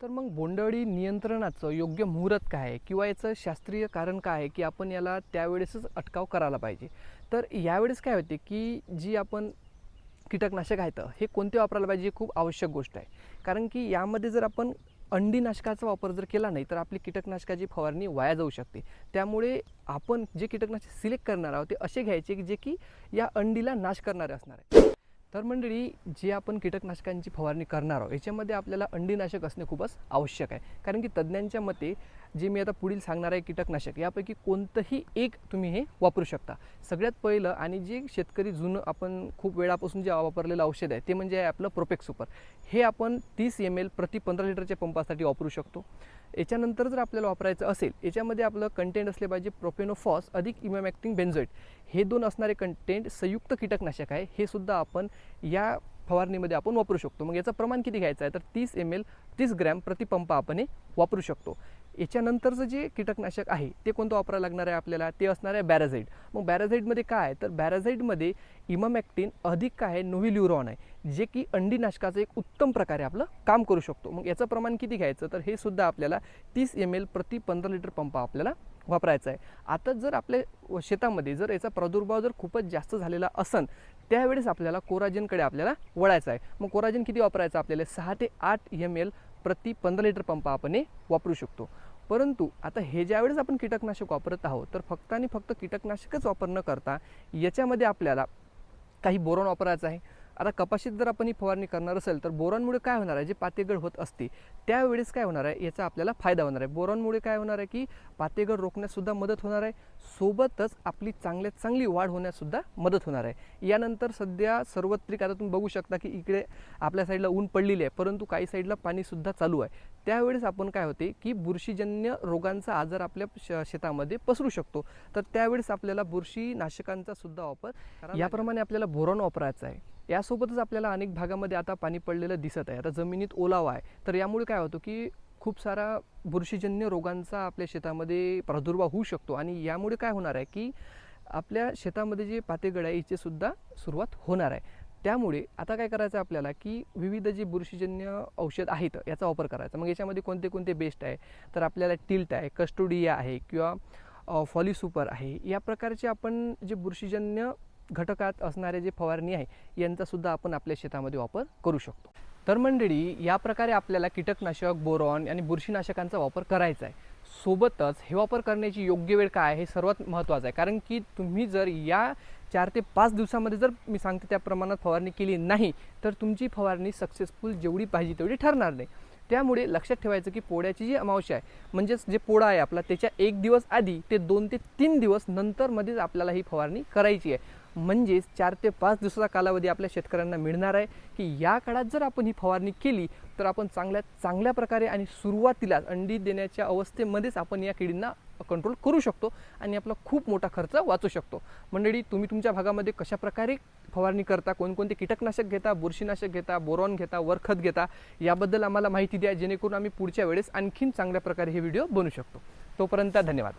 तर मग बोंडअळी नियंत्रणाचं योग्य मुहूर्त काय आहे? किंवा याचं शास्त्रीय कारण काय आहे की आपण याला त्यावेळेसच अटकाव करायला पाहिजे? तर यावेळेस काय होते की जी आपण कीटकनाशक आहेत हे कोणते वापरायला पाहिजे ही खूप आवश्यक गोष्ट आहे. कारण की यामध्ये जर आपण अंडीनाशकाचा वापर जर केला नाही तर आपली कीटकनाशकाची फवारणी वाया जाऊ शकते. त्यामुळे आपण जे कीटकनाशक सिलेक्ट करणार आहोत ते असे घ्यायचे की जे की या अंडीला नाश करणारे असणार आहे. तर मंडळी जे आपण कीटकनाशकांची फवारणी करणार आहोत याच्यामध्ये आपल्याला अंडीनाशक असणे खूपच आवश्यक आहे. कारण की तज्ज्ञांच्या मते जे मी आता पुढील सांगणार आहे कीटकनाशक यापैकी कोणतंही एक तुम्ही हे वापरू शकता. सगळ्यात पहिलं आणि जे शेतकरी जुनं आपण खूप वेळापासून जे वापरलेलं औषध आहे ते म्हणजे आहे आपलं प्रोपेक्स सुपर हे आपण तीस एम एल प्रति पंधरा लिटरच्या पंपासाठी वापरू शकतो. याच्यानंतर जर आपल्याला वापरायचं असेल याच्यामध्ये आपलं कंटेंट असले पाहिजे प्रोपेनोफॉस अधिक इमॅमॅक्टिंग बेन्झोइट हे दोन असणारे कंटेंट संयुक्त कीटकनाशक आहे हे सुद्धा आपण या फवारणीमध्ये आपण वापरू शकतो. मग याचं प्रमाण किती घ्यायचं आहे? तर तीस एम एल तीस ग्रॅम प्रतिपंप आपण हे वापरू शकतो. याच्यानंतरचं जे कीटकनाशक आहे ते कोणतं वापरायला लागणार आहे आपल्याला? ते असणार आहे बॅराझाईड मग बॅराझाईडमध्ये काय आहे? तर बॅराझाईडमध्ये इमामॅक्टिन अधिक काय आहे? नोव्हिल्युरॉन आहे. जे की अंडीनाशकाचं एक उत्तम प्रकारे आपलं काम करू शकतो. मग याचं प्रमाण किती घ्यायचं? तर हे सुद्धा आपल्याला तीस एम एल प्रति पंधरा लिटर पंप आपल्याला वापरायचा आहे आता जर आपल्या शेतामध्ये जर याचा प्रादुर्भाव जर खूपच जास्त झालेला असन त्यावेळेस आपल्याला कोराजिनकडे आपल्याला वळायचं आहे मग कोराजेन किती वापरायचं आपल्याला? सहा ते आठ एम एल प्रति पंधरा लिटर पंप आपण हे वापरू शकतो. परंतु आता हे ज्यावेळेस आपण कीटकनाशक वापरत आहोत तर फक्त आणि फक्त कीटकनाशकच वापर न करता याच्यामध्ये आपल्याला काही बोरॉन वापरायचं आहे आता कपाशीत जर आपण ही फवारणी करणार असेल तर बोरॉनमुळे काय होणार आहे? जे पातेगड होत असते त्यावेळेस काय होणार आहे? याचा आपल्याला फायदा होणार आहे. बोरॉनमुळे काय होणार आहे की पातेगड रोखण्यासुद्धा मदत होणार आहे. सोबतच आपली चांगल्यात चांगली वाढ होण्याससुद्धा मदत होणार आहे. यानंतर सध्या सर्वत्रिक आता तुम्ही बघू शकता की इकडे आपल्या साईडला ऊन पडलेली आहे परंतु काही साईडला पाणीसुद्धा चालू आहे. त्यावेळेस आपण काय होते की बुरशीजन्य रोगांचा आजार आपल्या श शेतामध्ये पसरू शकतो. तर त्यावेळेस आपल्याला बुरशीनाशकांचा सुद्धा वापर याप्रमाणे आपल्याला बोरॉन वापरायचा आहे. यासोबतच आपल्याला अनेक भागामध्ये आता पाणी पडलेलं दिसत आहे. आता जमिनीत ओलावा आहे. तर यामुळे काय होतं की खूप सारा बुरशीजन्य रोगांचा आपल्या शेतामध्ये प्रादुर्भाव होऊ शकतो आणि यामुळे काय होणार आहे की आपल्या शेतामध्ये जे पातेगड आहे याची सुद्धा सुरुवात होणार आहे. त्यामुळे आता काय करायचं आपल्याला की विविध जे बुरशीजन्य औषध आहेत याचा वापर करायचा. मग याच्यामध्ये कोणते कोणते बेस्ट आहे? तर आपल्याला टिल्ट आहे कस्टोडिया आहे किंवा फॉलिसुपर आहे. या प्रकारचे आपण जे बुरशीजन्य घटकात असणारे जे फवारणी आहे यांचासुद्धा आपण आपल्या शेतामध्ये वापर करू शकतो. तर मंडळी या प्रकारे आपल्याला कीटकनाशक बोरॉन आणि बुरशीनाशकांचा वापर करायचा आहे. सोबतच हे वापर करण्याची योग्य वेळ काय आहे हे सर्वात महत्त्वाचं आहे. कारण की तुम्ही जर या चार ते पाच दिवसामध्ये जर मी सांगते त्या प्रमाणात फवारणी केली नाही तर तुमची फवारणी सक्सेसफुल जेवढी पाहिजे तेवढी ठरणार नाही. त्यामुळे लक्षात ठेवायचं की पोळ्याची जी अमावश्य आहे म्हणजेच जे पोळा आहे आपला त्याच्या एक दिवस आधी ते दोन ते तीन दिवस नंतरमध्येच आपल्याला ही फवारणी करायची आहे. म्हणजेच चार ते पाच दिवसाचा कालावधी आपल्या शेतकऱ्यांना मिळणार आहे की या काळात जर आपण ही फवारणी केली तर आपण चांगल्या चांगल्या प्रकारे आणि सुरुवातीला अंडी देण्याच्या अवस्थेमध्येच आपण या किडींना कंट्रोल करू शकतो आणि आपला खूप मोठा खर्च वाचू शकतो. मंडळी तुम्ही तुमच्या भागामध्ये कशा प्रकारे फवारणी करता कोणकोणते कीटकनाशक घेता बुरशीनाशक घेता बोरॉन घेता वरखत घेता याबद्दल आम्हाला माहिती द्या जेणेकरून आम्ही पुढच्या वेळेस आणखीन चांगल्या प्रकारे हे व्हिडिओ बनवू शकतो. तोपर्यंत धन्यवाद.